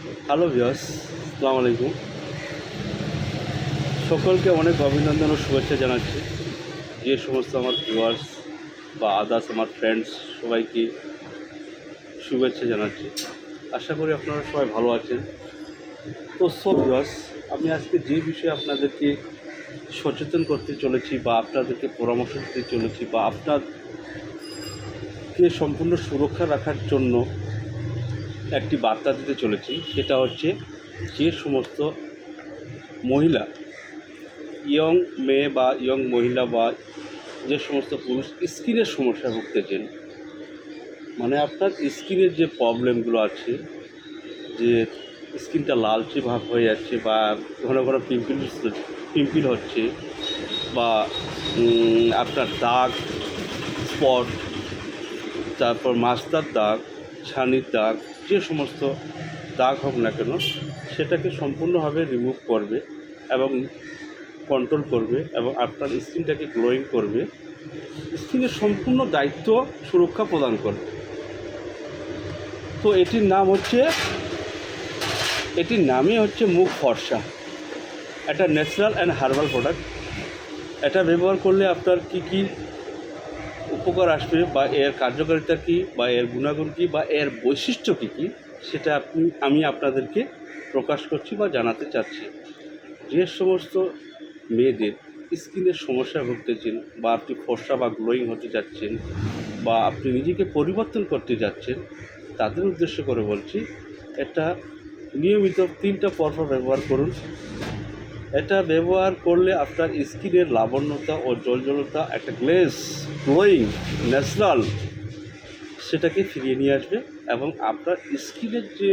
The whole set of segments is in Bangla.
হ্যালো ভিওস আসসালামু আলাইকুম সকলকে অনেক অভিনন্দন ও শুভেচ্ছা জানাচ্ছি। যে সমস্ত আমার ভিউয়ার্স বা আদার্স আমার ফ্রেন্ডস সবাইকে শুভেচ্ছা জানাচ্ছি। আশা করি আপনারা সবাই ভালো আছেন। তো সব ভিউয়ার্স আমি আজকে যে বিষয়ে আপনাদেরকে সচেতন করতে চলেছি বা আপনাদেরকে পরামর্শ দিতে চলেছি বা আপনারকে সম্পূর্ণ সুরক্ষা রাখার জন্য একটি বার্তা দিতে চলেছি, সেটা হচ্ছে যে সমস্ত মহিলা, ইয়ং মেয়ে বা ইয়ং মহিলা বা যে সমস্ত পুরুষ স্কিনের সমস্যায় ভুগতেছেন মানে আপনার স্কিনের যে প্রবলেমগুলো আছে, যে স্কিনটা লালচে ভাব হয়ে যাচ্ছে বা ঘন ঘন পিম্পল পিম্পল হচ্ছে বা আপনার দাগ, স্পট, তারপর মাস্টার দাগ ছানির দাগ, যে সমস্ত দাগ হোক না কেন, সেটাকে সম্পূর্ণভাবে রিমুভ করবে এবং কন্ট্রোল করবে এবং আপনার স্কিনটাকে গ্লোয়িং করবে। স্কিনের সম্পূর্ণ দায়িত্ব সুরক্ষা প্রদান করবে। তো এটির নাম হচ্ছে, এটির নামই হচ্ছে মুখ ফর্সা। একটা ন্যাচারাল অ্যান্ড হার্বাল প্রোডাক্ট এটা ব্যবহার করলে আপনার কি কি উপকার আসবে বা এর কার্যকারিতা কী বা এর গুণাগুণ কী বা এর বৈশিষ্ট্য কী কী, সেটা আপনি, আমি আপনাদেরকে প্রকাশ করছি বা জানাতে চাচ্ছি। যে সমস্ত মেয়েদের স্কিনের সমস্যা ভুগতেছেন বা আপনি ফর্সা বা গ্লোয়িং হতে যাচ্ছেন বা আপনি নিজেকে পরিবর্তন করতে যাচ্ছেন, তাদের উদ্দেশ্য করে বলছি এটা নিয়মিত তিনটা পরপর ব্যবহার করুন। এটা ব্যবহার করলে আপনার স্কিনের লাবণ্যতা ও জলজলতা একটা গ্লেস গ্লোয়িং ন্যাচারাল সেটাকে ফিরিয়ে নিয়ে আসবে এবং আপনার স্কিনের যে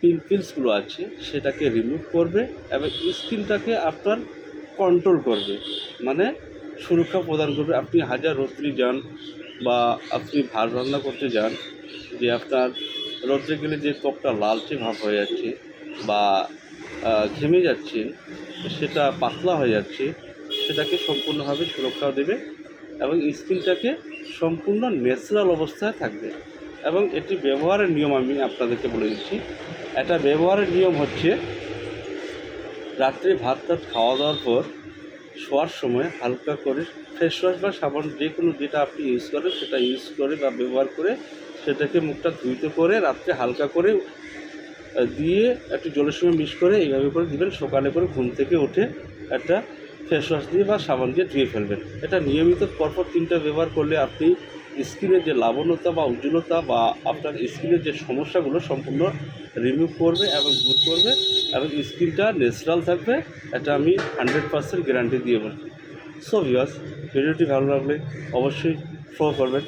পিম্পলসগুলো আছে, সেটাকে রিমুভ করবে এবং স্কিনটাকে আপনার কন্ট্রোল করবে। মানে সুরক্ষা প্রদান করবে। আপনি হাজার রৌদ্রি যান বা আপনি ভাত রান্না করতে যান, যে আপনার রৌদ্রে গেলে যে ত্বকটা লালচে ভাব হয়ে যাচ্ছে বা ঘেমে যাচ্ছেন সেটা পাতলা হয়ে যাচ্ছে, সেটাকে সম্পূর্ণভাবে সুরক্ষা দেবে এবং স্কিনটাকে সম্পূর্ণ ন্যাচারাল অবস্থায় থাকবে। এবং এটি ব্যবহারের নিয়ম আমি আপনাদেরকে বলে দিচ্ছি। এটা ব্যবহারের নিয়ম হচ্ছে, রাত্রে ভাত টাত খাওয়া দাওয়ার পর শোয়ার সময় হালকা করে ফেস ওয়াশ বা সাবান যে কোনো যেটা আপনি ইউজ করেন, সেটা ইউজ করে বা ব্যবহার করে সেটাকে মুখটা ধুইতে করে রাত্রে হালকা করে দিয়ে একটু জলের সঙ্গে মিক্স করে এইভাবে করে দিবেন। সকালে করে ঘুম থেকে উঠে একটা ফেস ওয়াশ দিয়ে বা সাবান দিয়ে ধুয়ে ফেলবেন। এটা নিয়মিত পরপর তিনটা ব্যবহার করলে আপনি স্কিনের যে লাবণ্যতা বা উজ্জ্বলতা বা আপনার স্কিনের যে সমস্যাগুলো সম্পূর্ণ রিমুভ করবে এবং দূর করবে এবং স্কিনটা ন্যাচারাল থাকবে। এটা আমি হান্ড্রেড পার্সেন্ট গ্যারান্টি দিয়ে বলছি। সো ভিউয়ার্স ভিডিওটি ভালো লাগলে অবশ্যই ফলো করবেন।